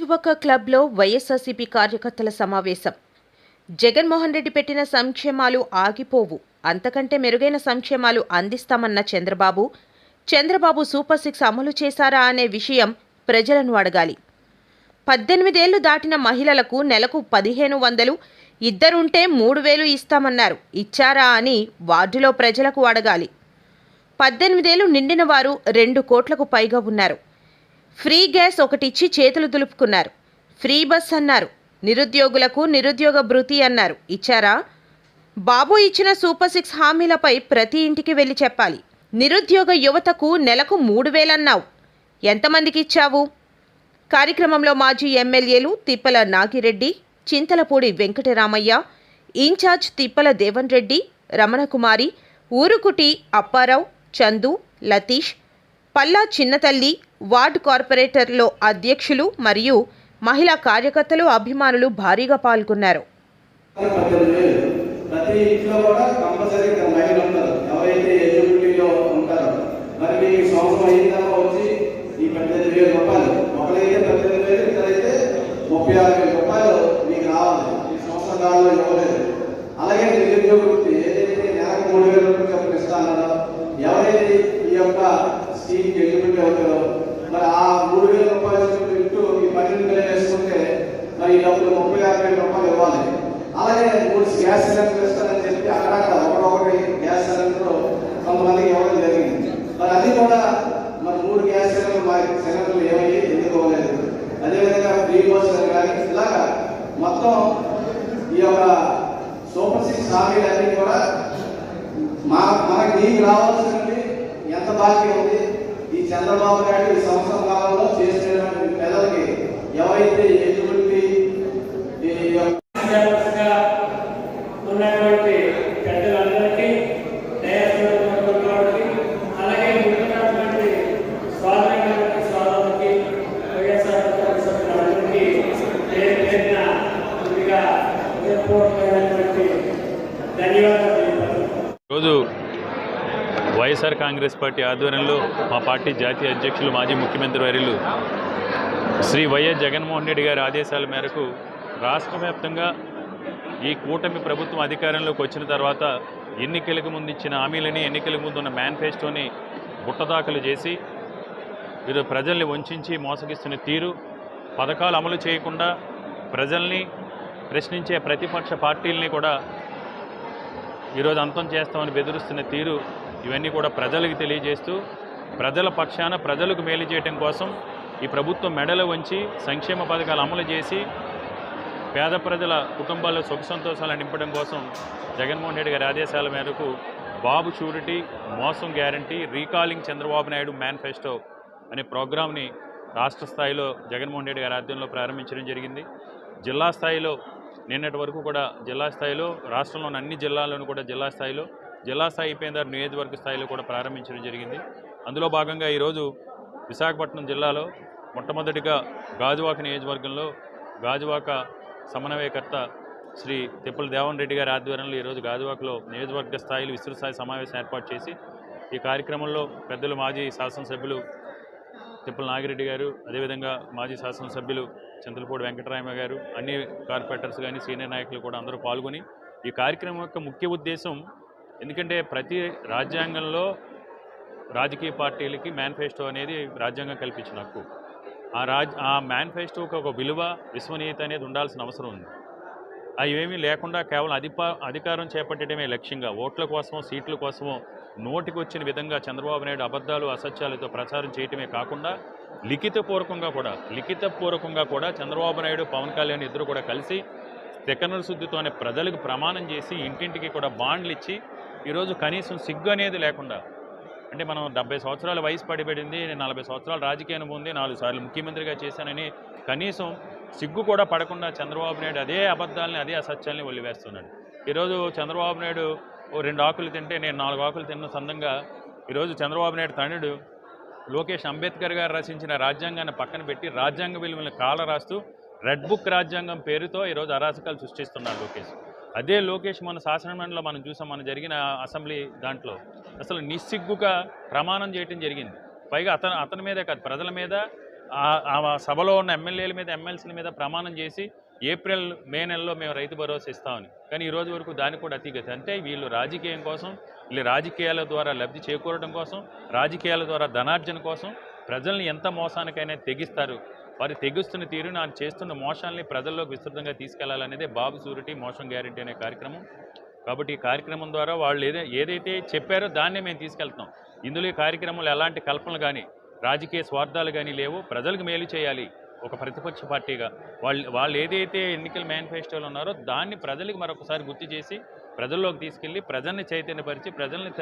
యువక క్లబ్లో వైఎస్ఆర్సీపీ కార్యకర్తల సమావేశం. జగన్మోహన్ రెడ్డి పెట్టిన సంక్షేమాలు ఆగిపోవు. అంతకంటే మెరుగైన సంక్షేమాలు అందిస్తామన్న చంద్రబాబు. చంద్రబాబు సూపర్ సిక్స్ అమలు చేశారా అనే విషయం ప్రజలను అడగాలి. పద్దెనిమిదేళ్ళు దాటిన మహిళలకు నెలకు పదిహేను వందలు ఇద్దరుంటే మూడు వేలు ఇస్తామన్నారు. ఇచ్చారా అని వార్డులో ప్రజలకు అడగాలి. పద్దెనిమిదేళ్ళు నిండిన వారు రెండు కోట్లకు పైగా ఉన్నారు. ఫ్రీ గ్యాస్ ఒకటిచ్చి చేతులు దులుపుకున్నారు. ఫ్రీ బస్ అన్నారు. నిరుద్యోగులకు నిరుద్యోగ భృతి అన్నారు. ఇచ్చారా? బాబు ఇచ్చిన సూపర్ సిక్స్ హామీలపై ప్రతి ఇంటికి వెళ్ళి చెప్పాలి. నిరుద్యోగ యువతకు నెలకు మూడు వేలన్నావు. ఎంతమందికి ఇచ్చావు కార్యక్రమంలో మాజీ ఎమ్మెల్యేలు తిప్పల నాగిరెడ్డి చింతలపూడి వెంకటరామయ్య ఇన్ఛార్జ్ తిప్పల దేవన్ రెడ్డి రమణకుమారి ఊరుకుటి అప్పారావు చందు లతీష్ పల్లా చిన్నతల్లి వార్డు కార్పొరేటర్లో అధ్యక్షులు మరియు మహిళా కార్యకర్తలు అభిమానులు భారీగా పాల్గొన్నారు. ప్రతి ఇంట్లో కూడా కంపల్సరీ మహిళలు ఉంటారు. ఎవరైతే ఎలిజిబిలిటీలో ఉంటారో మరి మీకు సంవత్సరం అయిన తర్వాత వచ్చి ఈ పద్దెనిమిది వేల రూపాయలు ఒకరైతే పద్దెనిమిది వేలు ఇద్దరైతే ముప్పై ఆరు వేల రూపాయలు మీకు రావాలి. ఈ సంవత్సరం కాలంలో ఇవ్వలేదు. అలాగే నిరుద్యోగులు వృత్తి ఏదైతే నెలకు మూడు వేల రూపాయలు చొప్పున ఇస్తానో ఎవరైతే ఈ యొక్క స్కీమ్కి ఎలిజిబిలిటీ అవుతారో. మరి ఆ మూడు వేల రూపాయలు ఇంటూ ఈ పన్నెండు వేలు వేసుకుంటే మరి ఈ డబ్బులు ముప్పై ఆరు వేల రూపాయలు ఇవ్వాలి. అలాగే మూడు గ్యాస్ సిలిండర్ ఇస్తారని చెప్పి అక్కడక్కడ ఒకటొకటి గ్యాస్ సిలిండర్ కొంతమందికి ఇవ్వడం జరిగింది. మరి అది కూడా మరి మూడు గ్యాస్ సిలిండర్ మా సిలిండర్లు ఏమయ్యి ఎందుకు ఇవ్వలేదు? అదేవిధంగా ఫ్రీ బస్ కానీ ఇలాగా మొత్తం ఈ యొక్క సూపర్ సిక్స్ హామీలన్నీ కూడా మా మనకి నీకు రావాల్సింది ఎంత బాకీ ఉంది? ఈ చంద్రబాబు నాయుడు ఈ సంవత్సరం కాలంలో చేసినటువంటి పిల్లలకి ఎవరైతే ఎలిజిబిలిటీ ఉన్నటువంటి వైఎస్ఆర్ కాంగ్రెస్ పార్టీ ఆధ్వర్యంలో మా పార్టీ జాతీయ అధ్యక్షులు మాజీ ముఖ్యమంత్రి వర్యులు శ్రీ వైఎస్ జగన్మోహన్ రెడ్డి గారి ఆదేశాల మేరకు రాష్ట్ర వ్యాప్తంగా ఈ కూటమి ప్రభుత్వం అధికారంలోకి వచ్చిన తర్వాత ఎన్నికలకు ముందు ఇచ్చిన హామీలని ఎన్నికలకు ముందు ఉన్న మేనిఫెస్టోని బుట్టదాఖలు చేసి వీరు ప్రజల్ని వంచి మోసగిస్తున్న తీరు పథకాలు అమలు చేయకుండా ప్రజల్ని ప్రశ్నించే ప్రతిపక్ష పార్టీల్ని కూడా ఈరోజు అంతం చేస్తామని బెదిరిస్తున్న తీరు ఇవన్నీ కూడా ప్రజలకు తెలియజేస్తూ ప్రజల పక్షాన ప్రజలకు మేలు చేయడం కోసం ఈ ప్రభుత్వం మెడలు వంచి సంక్షేమ పథకాలు అమలు చేసి పేద ప్రజల కుటుంబాల్లో సుఖ సంతోషాలు నింపడం కోసం జగన్మోహన్ రెడ్డి గారి ఆదేశాల మేరకు బాబు షూరిటీ మోసం guarantee recalling Chandrababu Naidu manifesto అనే ప్రోగ్రామ్ని రాష్ట్ర స్థాయిలో జగన్మోహన్ రెడ్డి గారి ఆధ్వర్యంలో ప్రారంభించడం జరిగింది. జిల్లా స్థాయిలో నిన్నటి వరకు కూడా జిల్లా స్థాయిలో రాష్ట్రంలోని అన్ని జిల్లాల్లోనూ కూడా జిల్లా స్థాయిలో జిల్లా స్థాయి అయిపోయిన నియోజకవర్గ స్థాయిలో కూడా ప్రారంభించడం జరిగింది. అందులో భాగంగా ఈరోజు విశాఖపట్నం జిల్లాలో మొట్టమొదటిగా గాజువాక నియోజకవర్గంలో గాజువాక సమన్వయకర్త శ్రీ తిప్పల దేవన్ రెడ్డి గారి ఆధ్వర్యంలో ఈరోజు గాజువాకలో నియోజకవర్గ స్థాయిలో విస్తృత స్థాయి సమావేశం ఏర్పాటు చేసి ఈ కార్యక్రమంలో పెద్దలు మాజీ శాసనసభ్యులు తిప్పల నాగిరెడ్డి గారు అదేవిధంగా మాజీ శాసనసభ్యులు చంద్రపూడి వెంకటరామ గారు అన్ని కార్పొరేటర్స్ కానీ సీనియర్ నాయకులు కూడా అందరూ పాల్గొని ఈ కార్యక్రమం యొక్క ముఖ్య ఉద్దేశం ఎందుకంటే ప్రతి రాజ్యాంగంలో రాజకీయ పార్టీలకి మేనిఫెస్టో అనేది రాజ్యాంగం కల్పించిన హక్కు ఆ రాజ్ ఆ మేనిఫెస్టోకి ఒక విలువ విశ్వనీయత అనేది ఉండాల్సిన అవసరం ఉంది. అవి ఏమీ లేకుండా కేవలం అధిపా అధికారం చేపట్టడమే లక్ష్యంగా ఓట్ల కోసమో సీట్ల కోసమో నోటికి వచ్చిన విధంగా చంద్రబాబు నాయుడు అబద్ధాలు అసత్యాలతో ప్రచారం చేయటమే కాకుండా లిఖితపూర్వకంగా కూడా లిఖితపూర్వకంగా కూడా చంద్రబాబు నాయుడు పవన్ కళ్యాణ్ ఇద్దరు కూడా కలిసి సెకనల శుద్ధితోనే ప్రజలకు ప్రమాణం చేసి ఇంటింటికి కూడా బాండ్లు ఇచ్చి ఈరోజు కనీసం సిగ్గు అనేది లేకుండా అంటే మనం డెబ్బై సంవత్సరాల వయసు పడిపడింది నేను నలభై సంవత్సరాల రాజకీయ అనుభవం ఉంది నాలుగు సార్లు ముఖ్యమంత్రిగా చేశానని కనీసం సిగ్గు కూడా పడకుండా చంద్రబాబు నాయుడు అదే అబద్ధాలని అదే అసత్యాల్ని వదిలివేస్తున్నాడు. ఈరోజు చంద్రబాబు నాయుడు ఓ రెండు ఆకులు తింటే నేను నాలుగు ఆకులు తిన్న సందంగా ఈరోజు చంద్రబాబు నాయుడు తండ్రుడు లోకేష్ అంబేద్కర్ గారు రచించిన రాజ్యాంగాన్ని పక్కన పెట్టి రాజ్యాంగ విలువలను కాల రాస్తూ రెడ్ బుక్ రాజ్యాంగం పేరుతో ఈరోజు అరాచకాలు సృష్టిస్తున్నాడు లోకేష్. అదే లోకేష్ మన శాసనమండలిలో మనం చూసాం మన జరిగిన అసెంబ్లీ దాంట్లో. అసలు నిస్సిగ్గుగా ప్రమాణం చేయటం జరిగింది. పైగా అతను అతని మీదే కాదు ప్రజల మీద ఆ- సభలో ఉన్న ఎమ్మెల్యేల మీద ఎమ్మెల్సీల మీద ప్రమాణం చేసి ఏప్రిల్ మే నెలలో మేము రైతు భరోసా ఇస్తామని. కానీ ఈ రోజు వరకు దానికి కూడా అతిగతి. అంటే వీళ్ళు రాజకీయం కోసం వీళ్ళు రాజకీయాల ద్వారా లబ్ధి చేకూరడం కోసం రాజకీయాల ద్వారా ధనార్జన కోసం ప్రజల్ని ఎంత మోసానికైనా తెగిస్తారు వారు తెగుస్తున్న తీరు ನಾನು చేస్తున్న మోసాలని ప్రజల్లోకి విస్తృతంగా తీసుకెళ్ళాలనేదే బాబు సూరిటీ మోసం గ్యారెంటీ అనే కార్యక్రమం. కాబట్టి ఈ కార్యక్రమం ద్వారా వాళ్ళు ఏదై ఏదైతే చెప్పారో దాన్నే మేము తీసుకెళ్తాం ఇందులో ఈ కార్యక్రమంలో ఎలాంటి కల్పనలు కానీ రాజకీయ స్వార్థాలు కానీ లేవు. ప్రజలకు మేలు చేయాలి. ఒక ప్రతిపక్ష పార్టీగా వాళ్ళు వాళ్ళు ఏదైతే ఎన్నికల మేనిఫెస్టోలు ఉన్నారో దాన్ని ప్రజలకు మరొకసారి గుర్తు చేసి ప్రజల్లోకి తీసుకెళ్ళి ప్రజల్ని చైతన్యపరిచి ప్రజల్ని